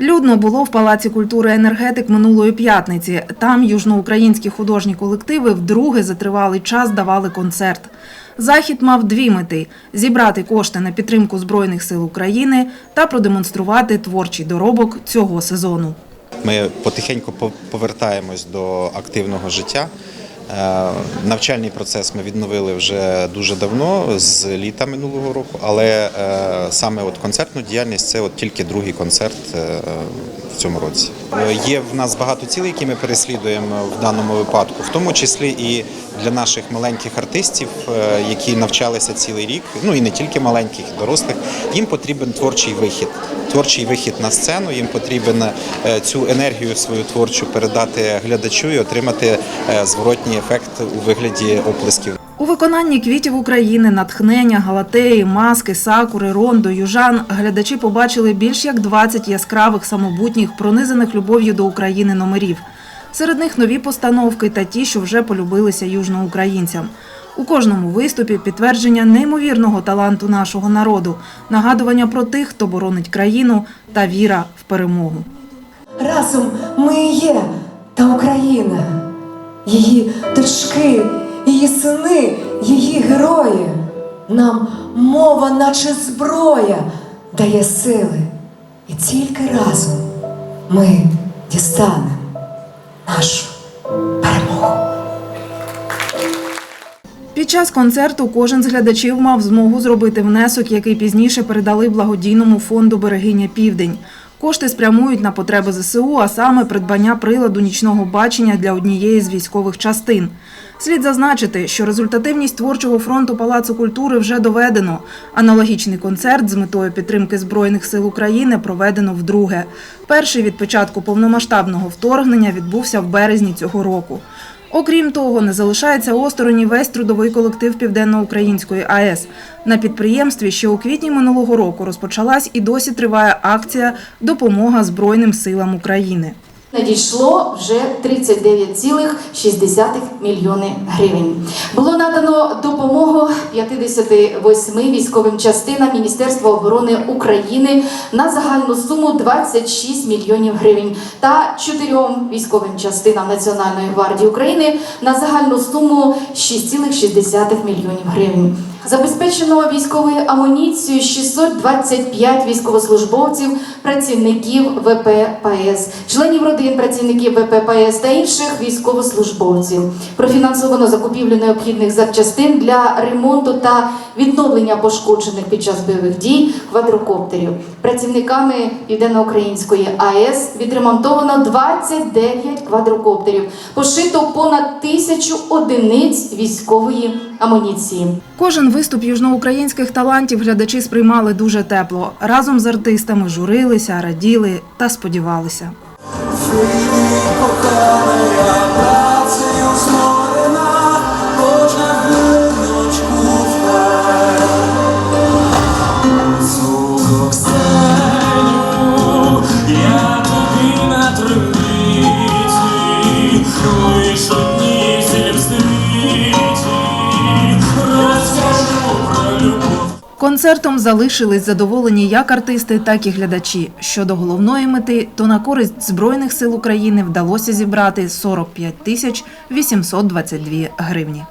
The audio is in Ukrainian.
Людно було в Палаці культури енергетик минулої п'ятниці. Там южноукраїнські художні колективи вдруге за тривалий час давали концерт. Захід мав дві мети: зібрати кошти на підтримку Збройних сил України та продемонструвати творчий доробок цього сезону. Ми потихеньку по- повертаємось до активного життя. Е, Навчальний процес ми відновили вже дуже давно, з літа минулого року, але е, саме от концертну діяльність це от тільки другий концерт е, в цьому році. Є в нас багато цілей, які ми переслідуємо в даному випадку, в тому числі і для наших маленьких артистів, які навчалися цілий рік, ну і не тільки маленьких, дорослих. Їм потрібен творчий вихід. Творчий вихід на сцену. Їм потрібен е, цю енергію свою творчу передати глядачу і отримати зворотній ефект у вигляді оплесків. У виконанні квітів України, натхнення, галатеї, маски, сакури, рондо, южан глядачі побачили більш як 20 яскравих, самобутніх, пронизаних любов'ю до України номерів. Серед них нові постановки та ті, що вже полюбилися южноукраїнцям. У кожному виступі підтвердження неймовірного таланту нашого народу, нагадування про тих, хто боронить країну та віра в перемогу. Разом ми є та Україна, її дочки, її сини, її герої. Нам мова, наче зброя, дає сили. І тільки разом ми дістанемо нашу перемогу. Під час концерту кожен з глядачів мав змогу зробити внесок, який пізніше передали благодійному фонду Берегиня Південь. Кошти спрямують на потреби ЗСУ, а саме придбання приладу нічного бачення для однієї з військових частин. Слід зазначити, що результативність творчого фронту Палацу культури вже доведено. Аналогічний концерт з метою підтримки Збройних сил України проведено вдруге. Перший від початку повномасштабного вторгнення відбувся в березні цього року. Окрім того, не залишається осторонь весь трудовий колектив Південноукраїнської АЕС. На підприємстві ще у квітні минулого року розпочалась і досі триває акція Допомога Збройним силам України. Надійшло вже 39,6 мільйони гривень. Було надано допомогу 58 військовим частинам Міністерства оборони України на загальну суму 26 мільйонів гривень та чотирьом військовим частинам Національної гвардії України на загальну суму 6,6 мільйонів гривень. Забезпечено військовою амуніцією 625 військовослужбовців, працівників ВППС, членів родин працівників ВППС та інших військовослужбовців. Профінансовано закупівлю необхідних запчастин для ремонту та відновлення пошкоджених під час бойових дій квадрокоптерів. Працівниками Південноукраїнської АЕС відремонтовано 29 квадрокоптерів, пошито понад тисячу одиниць військової амуніції. Кожен виступ южноукраїнських талантів глядачі сприймали дуже тепло. Разом з артистами журилися, раділи та сподівалися. Працею зморена, кожна Концертом залишились задоволені як артисти, так і глядачі. Щодо головної мети, то на користь Збройних сил України вдалося зібрати 45 тисяч 822 гривні.